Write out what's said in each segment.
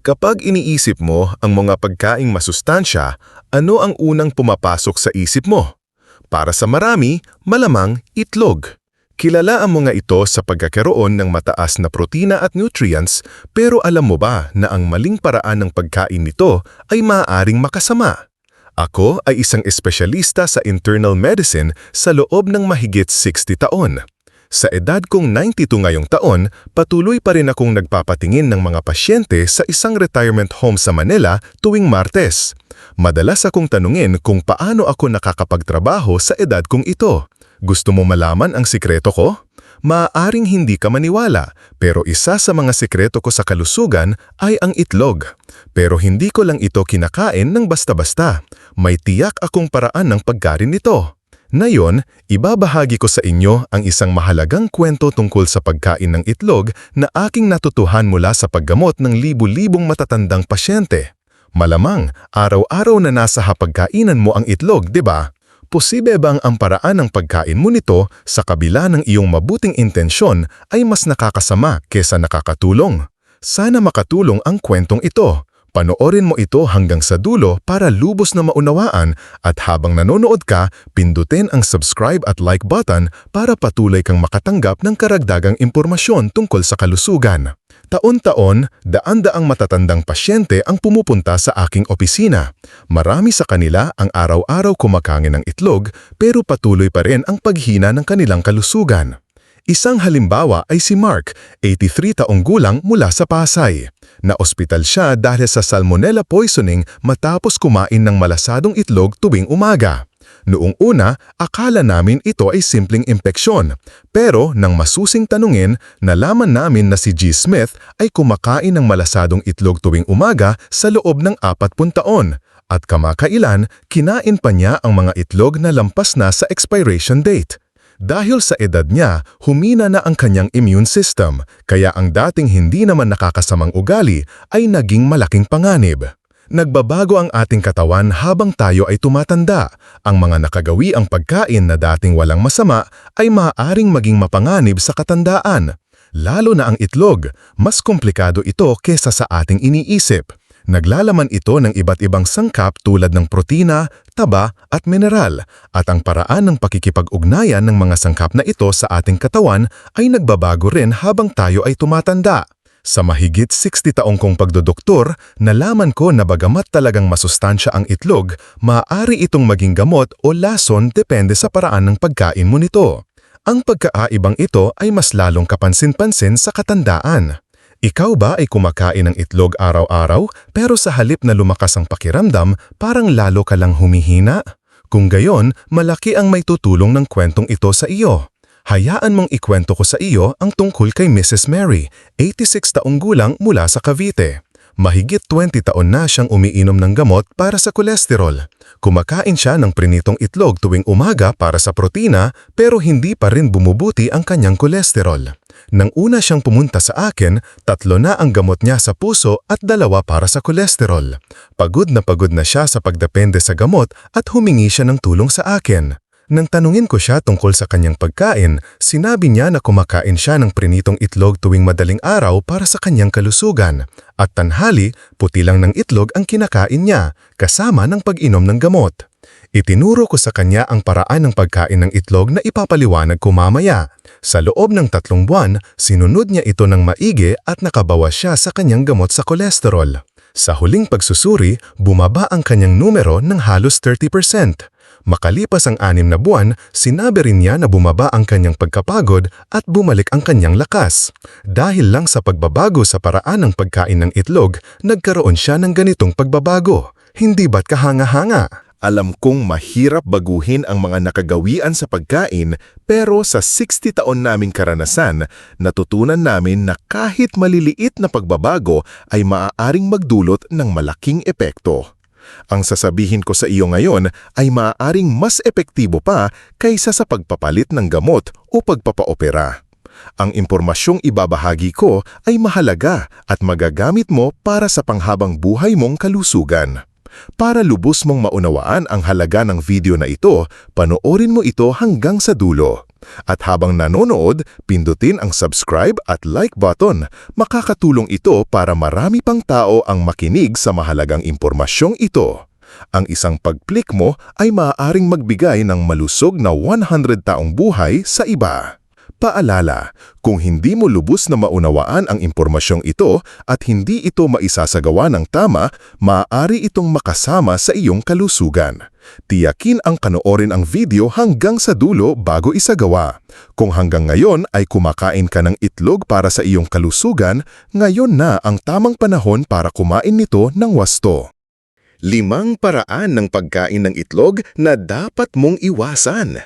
Kapag iniisip mo ang mga pagkaing masustansya, ano ang unang pumapasok sa isip mo? Para sa marami, malamang itlog. Kilala ang mga ito sa pagkakaroon ng mataas na protina at nutrients, pero alam mo ba na ang maling paraan ng pagkain nito ay maaaring makasama? Ako ay isang espesyalista sa internal medicine sa loob ng mahigit 60 taon. Sa edad kong 92 ngayong taon, patuloy pa rin akong nagpapatingin ng mga pasyente sa isang retirement home sa Manila tuwing Martes. Madalas akong tanungin kung paano ako nakakapagtrabaho sa edad kong ito. Gusto mo malaman ang sikreto ko? Maaaring hindi ka maniwala, pero isa sa mga sikreto ko sa kalusugan ay ang itlog. Pero hindi ko lang ito kinakain ng basta-basta. May tiyak akong paraan ng pagkarin nito. Ngayon, ibabahagi ko sa inyo ang isang mahalagang kwento tungkol sa pagkain ng itlog na aking natutuhan mula sa paggamot ng libu-libong matatandang pasyente. Malamang, araw-araw na nasa hapagkainan mo ang itlog, di ba? Posible bang ang paraan ng pagkain mo nito sa kabila ng iyong mabuting intensyon ay mas nakakasama kesa nakakatulong? Sana makatulong ang kwentong ito. Panoorin mo ito hanggang sa dulo para lubos na maunawaan at habang nanonood ka, pindutin ang subscribe at like button para patuloy kang makatanggap ng karagdagang impormasyon tungkol sa kalusugan. Taon-taon, daan-daang matatandang pasyente ang pumupunta sa aking opisina. Marami sa kanila ang araw-araw kumakain ng itlog pero patuloy pa rin ang paghina ng kanilang kalusugan. Isang halimbawa ay si Mark, 83 taong gulang mula sa Pasay. Na-ospital siya dahil sa salmonella poisoning matapos kumain ng malasadong itlog tuwing umaga. Noong una, akala namin ito ay simpleng impeksyon. Pero nang masusing tanungin, nalaman namin na si G. Smith ay kumakain ng malasadong itlog tuwing umaga sa loob ng 40 taon. At kamakailan, kinain pa niya ang mga itlog na lampas na sa expiration date. Dahil sa edad niya, humina na ang kanyang immune system, kaya ang dating hindi naman nakakasamang ugali ay naging malaking panganib. Nagbabago ang ating katawan habang tayo ay tumatanda. Ang mga nakagawi ang pagkain na dating walang masama ay maaaring maging mapanganib sa katandaan. Lalo na ang itlog, mas komplikado ito kesa sa ating iniisip. Naglalaman ito ng iba't ibang sangkap tulad ng protina, taba at mineral at ang paraan ng pakikipag-ugnayan ng mga sangkap na ito sa ating katawan ay nagbabago rin habang tayo ay tumatanda. Sa mahigit 60 taong kong pagdodoktor, nalaman ko na bagamat talagang masustansya ang itlog, maaari itong maging gamot o lason depende sa paraan ng pagkain mo nito. Ang pagkaaibang ito ay mas lalong kapansin-pansin sa katandaan. Ikaw ba ay kumakain ng itlog araw-araw pero sa halip na lumakas ang pakiramdam, parang lalo ka lang humihina? Kung gayon, malaki ang may tutulong ng kwentong ito sa iyo. Hayaan mong ikwento ko sa iyo ang tungkol kay Mrs. Mary, 86 taong gulang mula sa Cavite. Mahigit 20 taon na siyang umiinom ng gamot para sa kolesterol. Kumakain siya ng prinitong itlog tuwing umaga para sa protina pero hindi pa rin bumubuti ang kanyang kolesterol. Nang una siyang pumunta sa akin, tatlo na ang gamot niya sa puso at dalawa para sa kolesterol. Pagod na pagod na siya sa pagdepende sa gamot at humingi siya ng tulong sa akin. Nang tanungin ko siya tungkol sa kanyang pagkain, sinabi niya na kumakain siya ng prinitong itlog tuwing madaling araw para sa kanyang kalusugan. At tanhali, puti lang ng itlog ang kinakain niya, kasama ng pag-inom ng gamot. Itinuro ko sa kanya ang paraan ng pagkain ng itlog na ipapaliwanag ko mamaya. Sa loob ng tatlong buwan, sinunod niya ito ng maigi at nakabawas siya sa kanyang gamot sa kolesterol. Sa huling pagsusuri, bumaba ang kanyang numero ng halos 30%. Makalipas ang anim na buwan, sinabi rin niya na bumaba ang kanyang pagkapagod at bumalik ang kanyang lakas. Dahil lang sa pagbabago sa paraan ng pagkain ng itlog, nagkaroon siya ng ganitong pagbabago. Hindi ba't kahanga-hanga? Alam kong mahirap baguhin ang mga nakagawian sa pagkain pero sa 60 taon naming karanasan, natutunan namin na kahit maliliit na pagbabago ay maaaring magdulot ng malaking epekto. Ang sasabihin ko sa iyo ngayon ay maaaring mas epektibo pa kaysa sa pagpapalit ng gamot o pagpapaopera. Ang impormasyong ibabahagi ko ay mahalaga at magagamit mo para sa panghabang buhay mong kalusugan. Para lubos mong maunawaan ang halaga ng video na ito, panoorin mo ito hanggang sa dulo. At habang nanonood, pindutin ang subscribe at like button. Makakatulong ito para marami pang tao ang makinig sa mahalagang impormasyong ito. Ang isang pag-click mo ay maaaring magbigay ng malusog na 100 taong buhay sa iba. Paalala, kung hindi mo lubos na maunawaan ang impormasyong ito at hindi ito maisasagawa ng tama, maaari itong makasama sa iyong kalusugan. Tiyakin ang kanoorin ang video hanggang sa dulo bago isagawa. Kung hanggang ngayon ay kumakain ka ng itlog para sa iyong kalusugan, ngayon na ang tamang panahon para kumain nito ng wasto. Limang paraan ng pagkain ng itlog na dapat mong iwasan.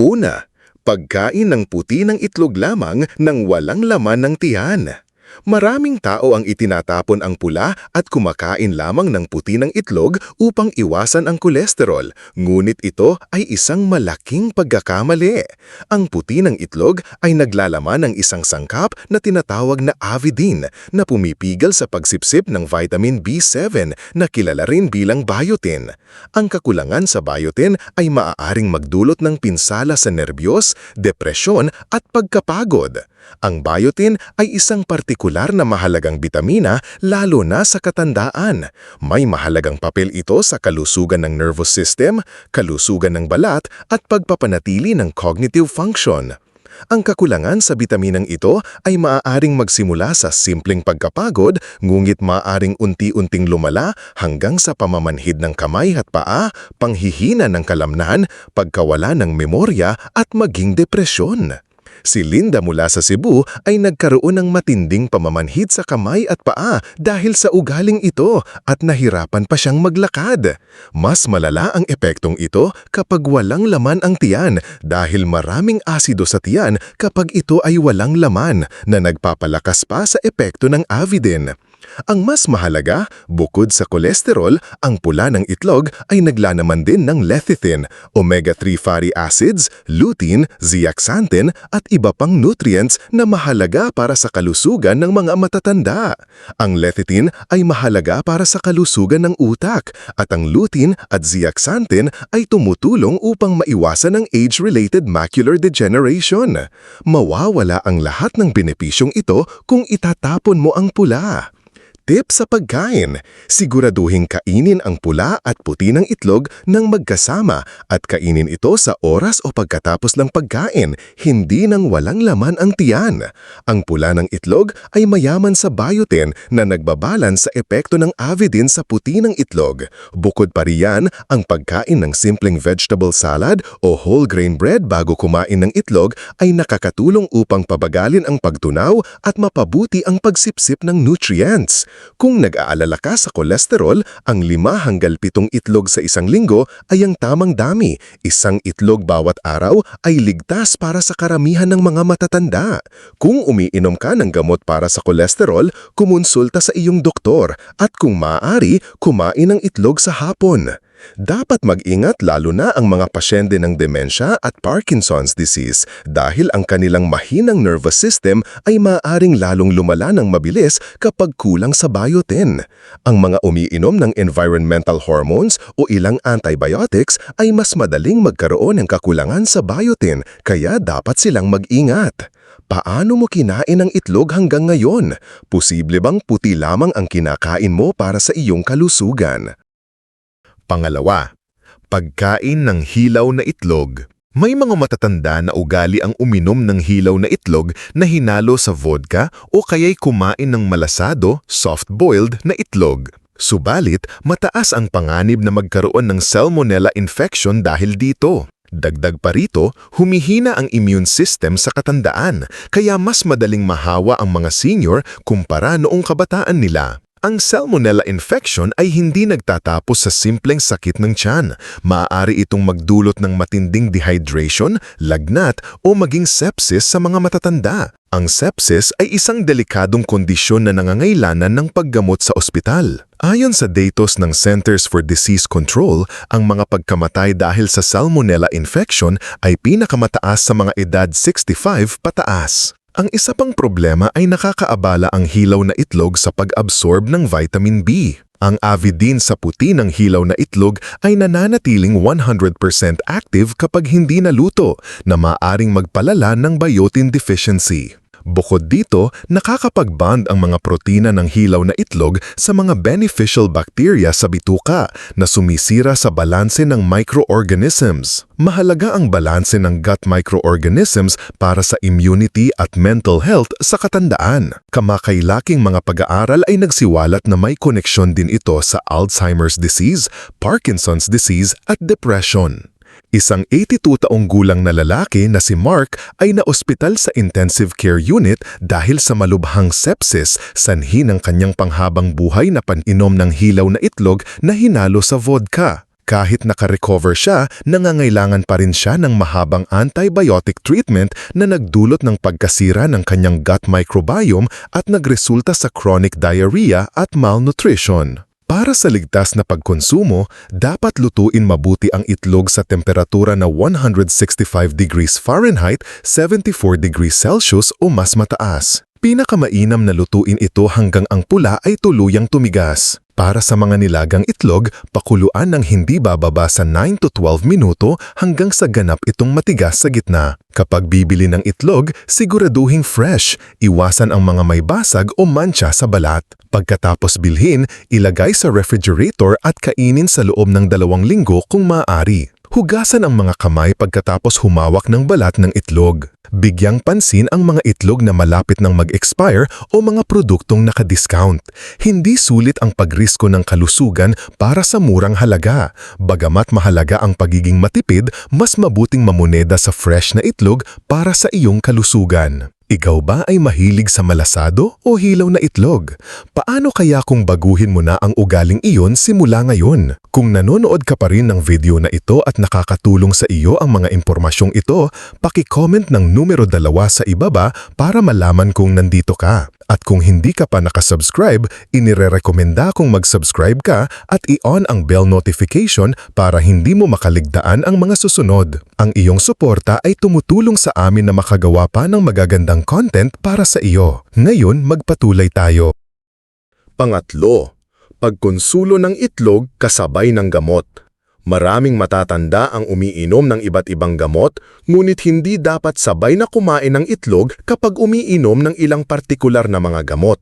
Una, pagkain ng puti ng itlog lamang nang walang laman ng tiyan. Maraming tao ang itinatapon ang pula at kumakain lamang ng puti ng itlog upang iwasan ang kolesterol, ngunit ito ay isang malaking pagkakamali. Ang puti ng itlog ay naglalaman ng isang sangkap na tinatawag na avidin na pumipigil sa pagsipsip ng vitamin B7 na kilala rin bilang biotin. Ang kakulangan sa biotin ay maaaring magdulot ng pinsala sa nerbiyos, depresyon at pagkapagod. Ang biotin ay isang partikular na mahalagang bitamina lalo na sa katandaan. May mahalagang papel ito sa kalusugan ng nervous system, kalusugan ng balat at pagpapanatili ng cognitive function. Ang kakulangan sa bitaminang ito ay maaaring magsimula sa simpleng pagkapagod ngunit maaaring unti-unting lumala hanggang sa pamamanhid ng kamay at paa, panghihina ng kalamnan, pagkawala ng memorya at maging depresyon. Si Linda mula sa Cebu ay nagkaroon ng matinding pamamanhid sa kamay at paa dahil sa ugaling ito at nahirapan pa siyang maglakad. Mas malala ang epektong ito kapag walang laman ang tiyan dahil maraming asido sa tiyan kapag ito ay walang laman na nagpapalakas pa sa epekto ng avidin. Ang mas mahalaga, bukod sa kolesterol, ang pula ng itlog ay naglalaman din ng lecithin, omega-3 fatty acids, lutein, zeaxanthin at iba pang nutrients na mahalaga para sa kalusugan ng mga matatanda. Ang lecithin ay mahalaga para sa kalusugan ng utak at ang lutein at zeaxanthin ay tumutulong upang maiwasan ang age-related macular degeneration. Mawawala ang lahat ng benepisyong ito kung itatapon mo ang pula. Tip sa pagkain, siguraduhin kainin ang pula at puti ng itlog ng magkasama at kainin ito sa oras o pagkatapos ng pagkain, hindi nang walang laman ang tiyan. Ang pula ng itlog ay mayaman sa biotin na nagbabalans sa epekto ng avidin sa puti ng itlog. Bukod pa riyan, ang pagkain ng simpleng vegetable salad o whole grain bread bago kumain ng itlog ay nakakatulong upang pabagalin ang pagtunaw at mapabuti ang pagsipsip ng nutrients. Kung nag-aalala ka sa kolesterol, ang lima hanggal pitong itlog sa isang linggo ay ang tamang dami. Isang itlog bawat araw ay ligtas para sa karamihan ng mga matatanda. Kung umiinom ka ng gamot para sa kolesterol, kumonsulta sa iyong doktor at kung maaari, kumain ng itlog sa hapon. Dapat mag-ingat lalo na ang mga pasyente ng demensya at Parkinson's disease dahil ang kanilang mahinang nervous system ay maaaring lalong lumala ng mabilis kapag kulang sa biotin. Ang mga umiinom ng environmental hormones o ilang antibiotics ay mas madaling magkaroon ng kakulangan sa biotin kaya dapat silang mag-ingat. Paano mo kinain ang itlog hanggang ngayon? Posible bang puti lamang ang kinakain mo para sa iyong kalusugan? Pangalawa, pagkain ng hilaw na itlog. May mga matatanda na ugali ang uminom ng hilaw na itlog na hinalo sa vodka o kaya'y kumain ng malasado, soft-boiled na itlog. Subalit, mataas ang panganib na magkaroon ng salmonella infection dahil dito. Dagdag pa rito, humihina ang immune system sa katandaan, kaya mas madaling mahawa ang mga senior kumpara noong kabataan nila. Ang salmonella infection ay hindi nagtatapos sa simpleng sakit ng tiyan. Maaari itong magdulot ng matinding dehydration, lagnat o maging sepsis sa mga matatanda. Ang sepsis ay isang delikadong kondisyon na nangangailangan ng paggamot sa ospital. Ayon sa datos ng Centers for Disease Control, ang mga pagkamatay dahil sa salmonella infection ay pinakamataas sa mga edad 65 pataas. Ang isa pang problema ay nakakaabala ang hilaw na itlog sa pag-absorb ng vitamin B. Ang avidin sa puti ng hilaw na itlog ay nananatiling 100% active kapag hindi naluto na maaring magpalala ng biotin deficiency. Bukod dito, nakakapag-bond ang mga protina ng hilaw na itlog sa mga beneficial bacteria sa bituka na sumisira sa balanse ng microorganisms. Mahalaga ang balanse ng gut microorganisms para sa immunity at mental health sa katandaan. Kamakailaking mga pag-aaral ay nagsiwalat na may koneksyon din ito sa Alzheimer's disease, Parkinson's disease at depression. Isang 82 taong gulang na lalaki na si Mark ay naospital sa intensive care unit dahil sa malubhang sepsis sanhi ng kanyang panghabang buhay na paninom ng hilaw na itlog na hinalo sa vodka. Kahit nakarecover siya, nangangailangan pa rin siya ng mahabang antibiotic treatment na nagdulot ng pagkasira ng kanyang gut microbiome at nagresulta sa chronic diarrhea at malnutrition. Para sa ligtas na pagkonsumo, dapat lutuin mabuti ang itlog sa temperatura na 165 degrees Fahrenheit, 74 degrees Celsius o mas mataas. Pinakamainam na lutuin ito hanggang ang pula ay tuluyang tumigas. Para sa mga nilagang itlog, pakuluan ng hindi bababa sa 9 to 12 minuto hanggang sa ganap itong matigas sa gitna. Kapag bibili ng itlog, siguraduhing fresh. Iwasan ang mga may basag o mancha sa balat. Pagkatapos bilhin, ilagay sa refrigerator at kainin sa loob ng dalawang linggo kung maaari. Hugasan ang mga kamay pagkatapos humawak ng balat ng itlog. Bigyang pansin ang mga itlog na malapit ng mag-expire o mga produktong nakadiscount. Hindi sulit ang pagrisko ng kalusugan para sa murang halaga. Bagamat mahalaga ang pagiging matipid, mas mabuting mamoneda sa fresh na itlog para sa iyong kalusugan. Ikaw ba ay mahilig sa malasado o hilaw na itlog? Paano kaya kung baguhin mo na ang ugaling iyon simula ngayon? Kung nanonood ka pa rin ng video na ito at nakakatulong sa iyo ang mga impormasyong ito, paki-comment ng numero dalawa sa ibaba para malaman kung nandito ka. At kung hindi ka pa nakasubscribe, inirerekomenda kong mag-subscribe ka at i-on ang bell notification para hindi mo makaligtaan ang mga susunod. Ang iyong suporta ay tumutulong sa amin na makagawa pa ng magagandang content para sa iyo. Ngayon, magpatuloy tayo. Pangatlo, pagkonsulo ng itlog kasabay ng gamot. Maraming matatanda ang umiinom ng iba't ibang gamot, ngunit hindi dapat sabay na kumain ng itlog kapag umiinom ng ilang partikular na mga gamot.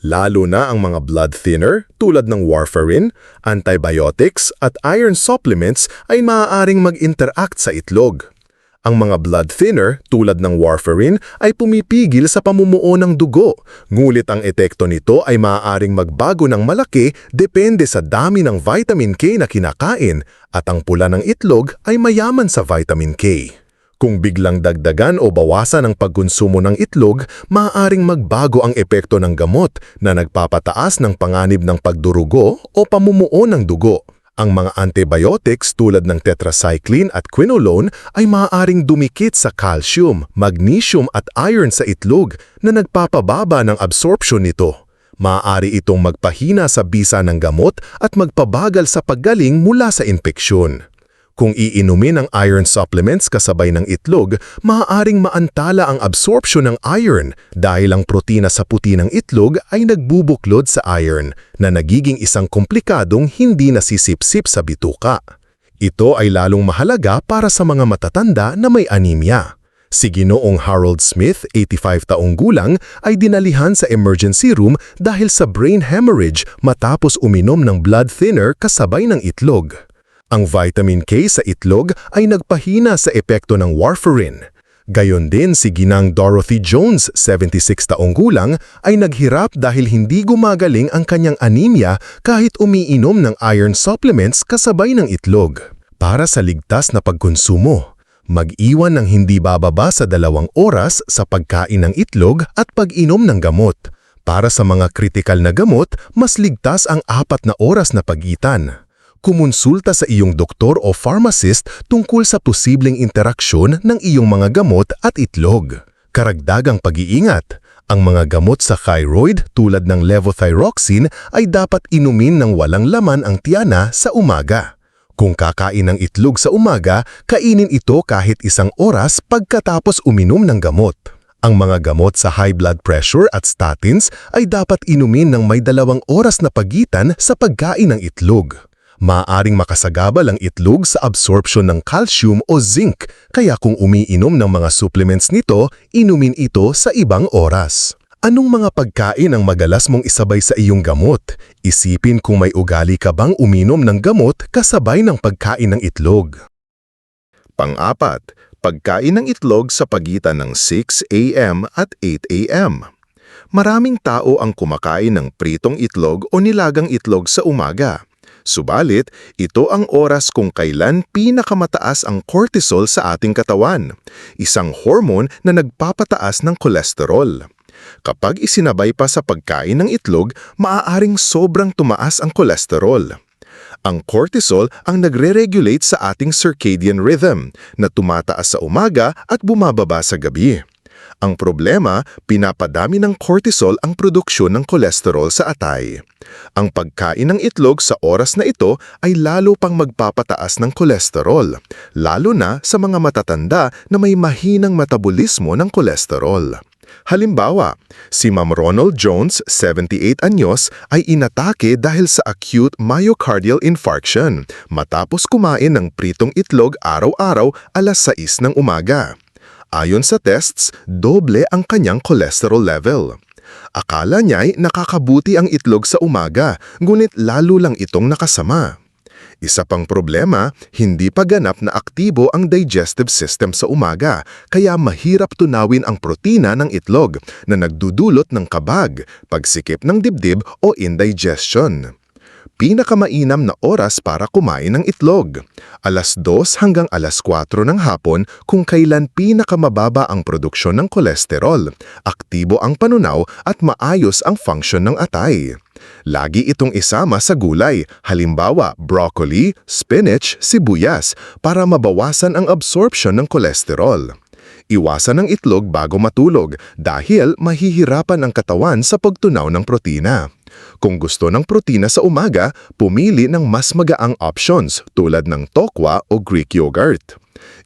Lalo na ang mga blood thinner tulad ng warfarin, antibiotics at iron supplements ay maaaring mag-interact sa itlog. Ang mga blood thinner tulad ng warfarin ay pumipigil sa pamumuo ng dugo, ngulit ang epekto nito ay maaaring magbago ng malaki depende sa dami ng vitamin K na kinakain at ang pula ng itlog ay mayaman sa vitamin K. Kung biglang dagdagan o bawasan ang pagkonsumo ng itlog, maaaring magbago ang epekto ng gamot na nagpapataas ng panganib ng pagdurugo o pamumuo ng dugo. Ang mga antibiotics tulad ng tetracycline at quinolone ay maaaring dumikit sa calcium, magnesium at iron sa itlog na nagpapababa ng absorption nito. Maaari itong magpahina sa bisa ng gamot at magpabagal sa paggaling mula sa infeksyon. Kung iinumin ang iron supplements kasabay ng itlog, maaaring maantala ang absorption ng iron dahil ang protina sa puti ng itlog ay nagbubuklod sa iron na nagiging isang komplikadong hindi nasisipsip sa bituka. Ito ay lalong mahalaga para sa mga matatanda na may anemia. Si Ginoong Harold Smith, 85 taong gulang, ay dinalihan sa emergency room dahil sa brain hemorrhage matapos uminom ng blood thinner kasabay ng itlog. Ang vitamin K sa itlog ay nagpahina sa epekto ng warfarin. Gayon din si Ginang Dorothy Jones, 76 taong gulang, ay naghirap dahil hindi gumagaling ang kanyang anemia kahit umiinom ng iron supplements kasabay ng itlog. Para sa ligtas na pagkonsumo, mag-iwan ng hindi bababa sa dalawang oras sa pagkain ng itlog at pag-inom ng gamot. Para sa mga kritikal na gamot, mas ligtas ang apat na oras na pagitan kumonsulta sa iyong doktor o pharmacist tungkol sa posibleng interaksyon ng iyong mga gamot at itlog. Karagdagang pag-iingat, ang mga gamot sa thyroid tulad ng levothyroxine ay dapat inumin ng walang laman ang tiana sa umaga. Kung kakain ng itlog sa umaga, kainin ito kahit isang oras pagkatapos uminom ng gamot. Ang mga gamot sa high blood pressure at statins ay dapat inumin ng may dalawang oras na pagitan sa pagkain ng itlog. Maaring makasagabal ang itlog sa absorption ng calcium o zinc, kaya kung umiinom ng mga supplements nito, inumin ito sa ibang oras. Anong mga pagkain ang magalas mong isabay sa iyong gamot? Isipin kung may ugali ka bang uminom ng gamot kasabay ng pagkain ng itlog. Pang-apat, pagkain ng itlog sa pagitan ng 6 a.m. at 8 a.m. Maraming tao ang kumakain ng pritong itlog o nilagang itlog sa umaga. Subalit, ito ang oras kung kailan pinakamataas ang cortisol sa ating katawan, isang hormone na nagpapataas ng kolesterol. Kapag isinabay pa sa pagkain ng itlog, maaaring sobrang tumaas ang kolesterol. Ang cortisol ang nagre-regulate sa ating circadian rhythm na tumataas sa umaga at bumababa sa gabi. Ang problema, pinapadami ng cortisol ang produksyon ng kolesterol sa atay. Ang pagkain ng itlog sa oras na ito ay lalo pang magpapataas ng kolesterol, lalo na sa mga matatanda na may mahinang metabolismo ng kolesterol. Halimbawa, si Ma'am Ronald Jones, 78 anyos, ay inatake dahil sa acute myocardial infarction matapos kumain ng pritong itlog araw-araw alas 6 ng umaga. Ayon sa tests, doble ang kanyang cholesterol level. Akala niya'y nakakabuti ang itlog sa umaga, ngunit lalo lang itong nakasama. Isa pang problema, hindi pa ganap na aktibo ang digestive system sa umaga, kaya mahirap tunawin ang protina ng itlog na nagdudulot ng kabag, pagsikip ng dibdib o indigestion. Pinakamainam na oras para kumain ng itlog. Alas 2 hanggang alas 4 ng hapon kung kailan pinakamababa ang produksyon ng kolesterol, aktibo ang panunaw at maayos ang function ng atay. Lagi itong isama sa gulay, halimbawa broccoli, spinach, sibuyas, para mabawasan ang absorption ng kolesterol. Iwasan ang itlog bago matulog dahil mahihirapan ang katawan sa pagtunaw ng protina. Kung gusto ng protina sa umaga, pumili ng mas magaang options tulad ng tokwa o Greek yogurt.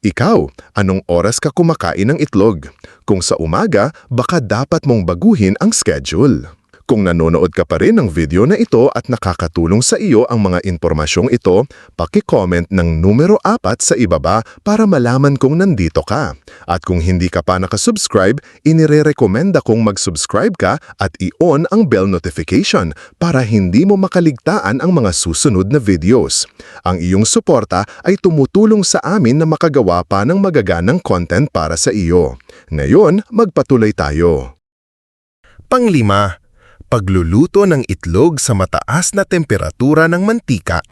Ikaw, anong oras ka kumakain ng itlog? Kung sa umaga, baka dapat mong baguhin ang schedule. Kung nanonood ka pa rin ng video na ito at nakakatulong sa iyo ang mga impormasyong ito, paki-comment ng numero 4 sa ibaba para malaman kung nandito ka. At kung hindi ka pa nakasubscribe, inire-recommenda kong mag-subscribe ka at i-on ang bell notification para hindi mo makaligtaan ang mga susunod na videos. Ang iyong suporta ay tumutulong sa amin na makagawa pa ng magaganang content para sa iyo. Ngayon, magpatuloy tayo. Panglima, pagluluto ng itlog sa mataas na temperatura ng mantika.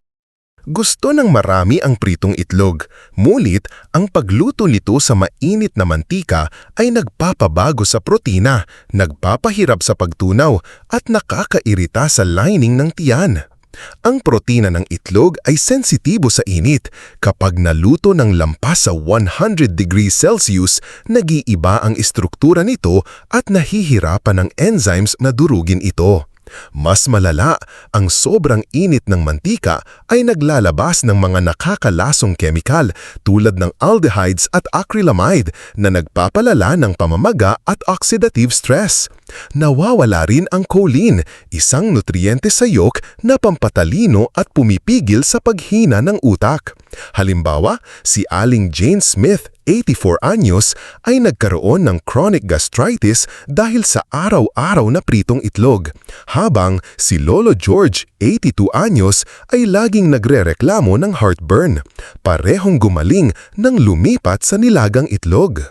Gusto ng marami ang pritong itlog, mulit ang pagluto nito sa mainit na mantika ay nagpapabago sa protina, nagpapahirap sa pagtunaw at nakakairita sa lining ng tiyan. Ang protina ng itlog ay sensitibo sa init. Kapag naluto ng lampas sa 100 degrees Celsius, nag-iiba ang istruktura nito at nahihirapan ng enzymes na durugin ito. Mas malala, ang sobrang init ng mantika ay naglalabas ng mga nakakalasong kemikal tulad ng aldehydes at acrylamide na nagpapalala ng pamamaga at oxidative stress. Nawawala rin ang choline, isang nutriente sa yolk na pampatalino at pumipigil sa paghina ng utak. Halimbawa, si Aling Jane Smith, 84 anyos, ay nagkaroon ng chronic gastritis dahil sa araw-araw na pritong itlog, habang si Lolo George, 82 anyos, ay laging nagrereklamo ng heartburn. Parehong gumaling nang lumipat sa nilagang itlog.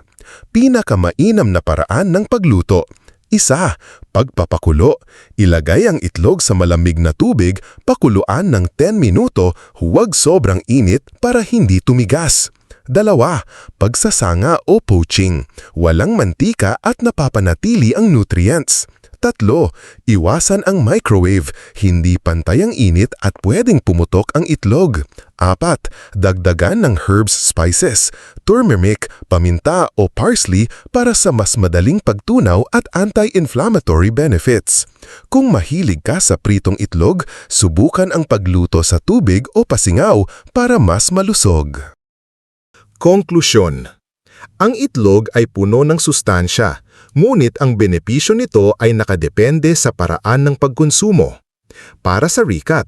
Pinakamainam na paraan ng pagluto isa, pagpapakulo. Ilagay ang itlog sa malamig na tubig, pakuluan ng 10 minuto, huwag sobrang init para hindi tumigas. Dalawa, pagsasanga o poaching. Walang mantika at napapanatili ang nutrients. Tatlo, iwasan ang microwave, hindi pantay ang init at pwedeng pumutok ang itlog. Apat, dagdagan ng herbs spices, turmeric, paminta o parsley para sa mas madaling pagtunaw at anti-inflammatory benefits. Kung mahilig ka sa pritong itlog, subukan ang pagluto sa tubig o pasingaw para mas malusog. Konklusyon Ang itlog ay puno ng sustansya, ngunit ang benepisyo nito ay nakadepende sa paraan ng pagkonsumo. Para sa recap,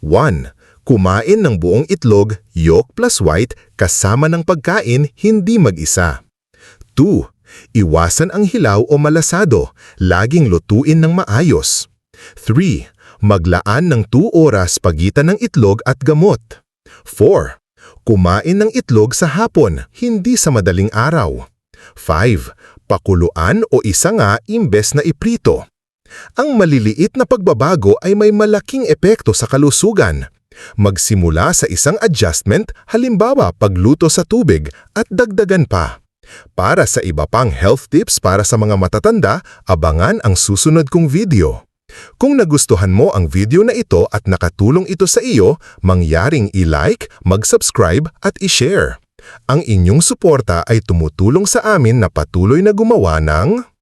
1. Kumain ng buong itlog, yolk plus white, kasama ng pagkain, hindi mag-isa. 2. Iwasan ang hilaw o malasado, laging lutuin ng maayos. 3. Maglaan ng 2 oras pagitan ng itlog at gamot. 4. Kumain ng itlog sa hapon, hindi sa madaling araw. 5. Pakuluan o isa nga imbes na iprito. Ang maliliit na pagbabago ay may malaking epekto sa kalusugan. Magsimula sa isang adjustment, halimbawa pagluto sa tubig at dagdagan pa. Para sa iba pang health tips para sa mga matatanda, abangan ang susunod kong video. Kung nagustuhan mo ang video na ito at nakatulong ito sa iyo, mangyaring i-like, mag-subscribe at i-share. Ang inyong suporta ay tumutulong sa amin na patuloy na gumawa ng